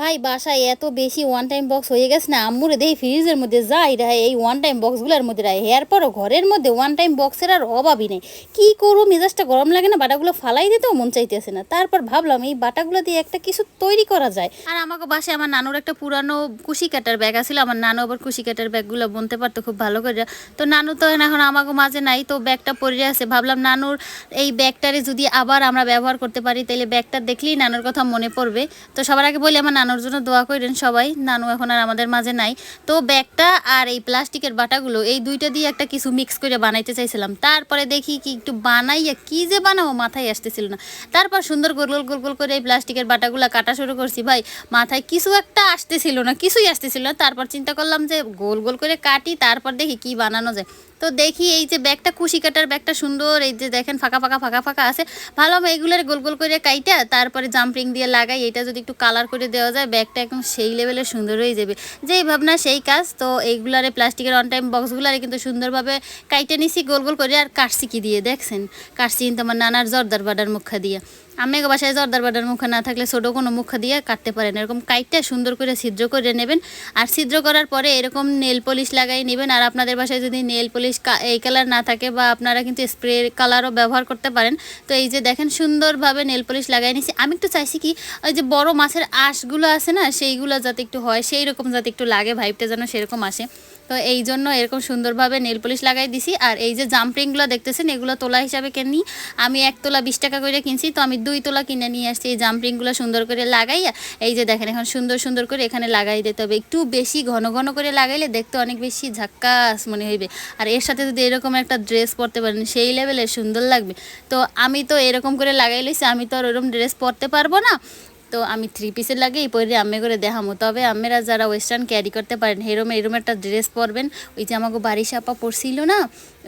ভাই, বাসায় এত বেশি ওয়ান টাইম বক্স হয়ে গেছে না, আম্মুরে দেই ফ্রিজের মধ্যে যাই রায় এই ওয়ান টাইম বক্সগুলোর মধ্যে রায় এরপরও ঘরের মধ্যে ওয়ান টাইম বক্সের আর অভাবই নেই। কী করব, মেজাজটা গরম লাগে না, বাটাগুলো ফালাই দিতেও মন চাইতেছে না। তারপর ভাবলাম, এই বাটাগুলো দিয়ে একটা কিছু তৈরি করা যায়। আর আমাকে বাসায় আমার নানুর একটা পুরানো কুশি কাটার ব্যাগ আছিল, আমার নানু আবার কুশি কাটার ব্যাগগুলো বুনতে পারতো খুব ভালো করে। তো নানু তো এখন আমাকে মাঝে নাই, তো ব্যাগটা পরে আছে। ভাবলাম, নানুর, এই ব্যাগটারে যদি আবার আমরা ব্যবহার করতে পারি তাহলে ব্যাগটা দেখলেই নানুর কথা মনে পড়বে। তো সবার আগে বলি, আমার নানুর জন্য দোয়া করেন সবাই। নানু এখন আর আমাদের মাঝে নাই। তো ব্যাগটা আর এই প্লাস্টিকের বাটাগুলো, এই দুইটা দিয়ে একটা কিছু মিক্স করে বানাইতে চাইছিলাম। তারপরে দেখি কি একটু বানাইয়া কি যে বানাবো মাথায় আসতেছিল না। তারপর সুন্দর গোল গোল গোল গোল করে এই প্লাস্টিকের বাটাগুলো কাটা শুরু করছি, ভাই। মাথায় কিছু একটা আসতেছিল না, কিছুই আসতেছিল না। তারপর চিন্তা করলাম যে গোল গোল করে কাটি, তারপর দেখি কি বানানো যায়। তো দেখি এই যে ব্যাগটা কুশি কাটার ব্যাগটা সুন্দর, এই যে দেখেন ফাঁকা ফাঁকা ফাঁকা ফাঁকা আছে। ভালো এইগুলোর গোল গোল করে কাইটা, তারপরে জাম্পিং দিয়ে লাগাই, এটা যদি একটু কালার করে দেওয়া যায়, ব্যাগটা একদম সেই লেভেলে সুন্দর হয়ে যাবে। যেই ভাবনা সেই কাজ, তো এইগুলারে প্লাস্টিকের অন টাইম বক্সগুলারে কিন্তু সুন্দরভাবে কাইটে নিছি, গোল গোল করে আর কাটছি কি দিয়ে, দেখছেন? কাটছি কিন্তু আমার নানার জর্দার বাডার মুখা দিয়ে। আমি বাসায় জর্দার বাডার মুখা না থাকলে ছোটো কোনো মুখা দিয়ে কাটতে পারেন এরকম কাইটটা সুন্দর করে ছিদ্র করে নেবেন, আর ছিদ্র করার পরে এরকম নেল পলিশ লাগাই নেবেন, আর আপনাদের বাসায় যদি নেল পলিশ এই কালার না থাকে বা আপনারা কিন্তু স্প্রে কালারও ব্যবহার করতে পারেন। তো এই যে দেখেন সুন্দরভাবে নেল পলিশ লাগাই নিছি। আমি একটু চাইছি কি, ওই যে বড় মাছের আঁশগুলো আছে না, সেইগুলো যাতে একটু হয় সেই রকম যাতে একটু লাগে ভাইবটা যেন সেরকম আসে। তো এই জন্য এরকম সুন্দরভাবে নেল পলিশ লাগাই দিছি। আর এই যে জাম্পরিংগুলো দেখতেছেন, এগুলো তোলা হিসাবে কিনি। আমি এক তোলা বিশ টাকা করে কিনছি, তো আমি দুই তোলা কিনে নিয়ে আসছি এই জাম্পরিংগুলো সুন্দর করে লাগাইয়া। এই যে দেখেন, এখন সুন্দর সুন্দর করে এখানে লাগাই দিতে হবে। একটু বেশি ঘন ঘন করে লাগাইলে দেখতে অনেক বেশি ঝাক্কাস মনে হইবে। আর এর সাথে যদি এরকম একটা ড্রেস পরতে পারেন, সেই লেভেলে সুন্দর লাগবে। তো আমি তো এরকম করে লাগাই লইছি, আমি তো আর ওরকম ড্রেস পরতে পারব না। তো আমি থ্রি পিসের লাগেই পরে আমি করে দেখামো। তবে আমেরা যারা ওয়েস্টার্ন ক্যারি করতে পারেন হেরম এরম একটা ড্রেস পরবেন, ওই যে আমাকে বাড়ি সাপা পরছিল না,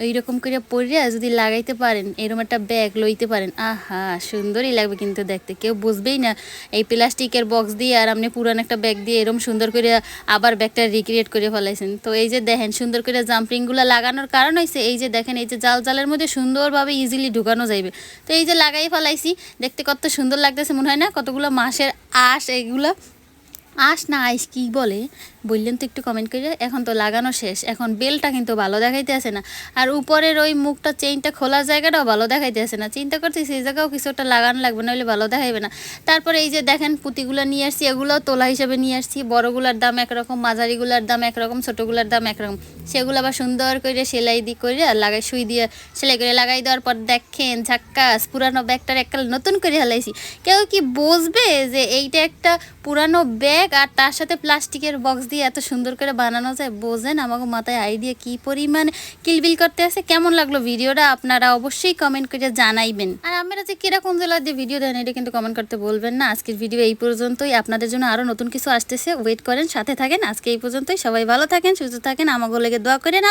ওই রকম করে পরে যদি লাগাইতে পারেন, এরম একটা ব্যাগ লইতে পারেন, আহা, সুন্দরই লাগবে কিন্তু দেখতে, কেউ বুঝবেই না। এই প্লাস্টিকের বক্স দিয়ে আর আপনি পুরান একটা ব্যাগ দিয়ে এরম সুন্দর করে আবার ব্যাগটা রিক্রিয়েট করে ফেলাইছেন। তো এই যে দেখেন, সুন্দর করে জাম্পিংগুলো লাগানোর কারণ হয়েছে এই যে দেখেন, এই যে জাল, জালের মধ্যে সুন্দরভাবে ইজিলি ঢুকানো যাইবে। তো এই যে লাগাই ফেলাইছি, দেখতে কত সুন্দর লাগতেছে, মনে হয় না? কতগুলো মাসের আঁশ এইগুলো আঁশ না আইস, কি বলে? বললেন তো একটু কমেন্ট করে। এখন তো লাগানো শেষ। এখন বেলটা কিন্তু ভালো দেখাইতে আসে না। আর উপরের ওই মুখটা চেইনটা খোলার জায়গাটাও ভালো দেখাইতে আসে না। চিন্তা করছি সেই জায়গাও কিছু একটা লাগানো লাগবে, নাহলে ভালো দেখাইবে না। তারপরে এই যে দেখেন, পুঁতিগুলো নিয়ে আসছি, এগুলোও তোলা হিসেবে নিয়ে আসছি। বড়গুলার দাম একরকম, মাঝারিগুলার দাম একরকম, ছোটোগুলার দাম একরকম। সেগুলো আবার সুন্দর করে সেলাই দিয়ে করে লাগাই, সুই দিয়ে সেলাই করে লাগাই দেওয়ার পর দেখেন, ঝাক্কাস, পুরানো ব্যাগটার এককাল নতুন করে হালাইছি। কেউ কি বুঝবে যে এইটা একটা পুরানো ব্যাগ আর তার সাথে প্লাস্টিকের বক্স দিয়ে এত সুন্দর করে বানানো যায়, বোঝেন আমাকে মাথায় আইডিয়া কি পরিমাণ কিলবিল করতে আছে, কেমন লাগল ভিডিওটা? আপনারা অবশ্যই কমেন্ট করে জানাইবেন। আর আমরা যে কীরকম জেলার যে ভিডিও দেন, এটা কিন্তু কমেন্ট করতে বলবেন না। আজকের ভিডিও এই পর্যন্তই। আপনাদের জন্য আরও নতুন কিছু আসতেছে ওয়েট করেন, সাথে থাকেন। আজকে এই পর্যন্তই। সবাই ভালো থাকেন, সুস্থ থাকেন। আমাকে লেগে দোয়া করেন।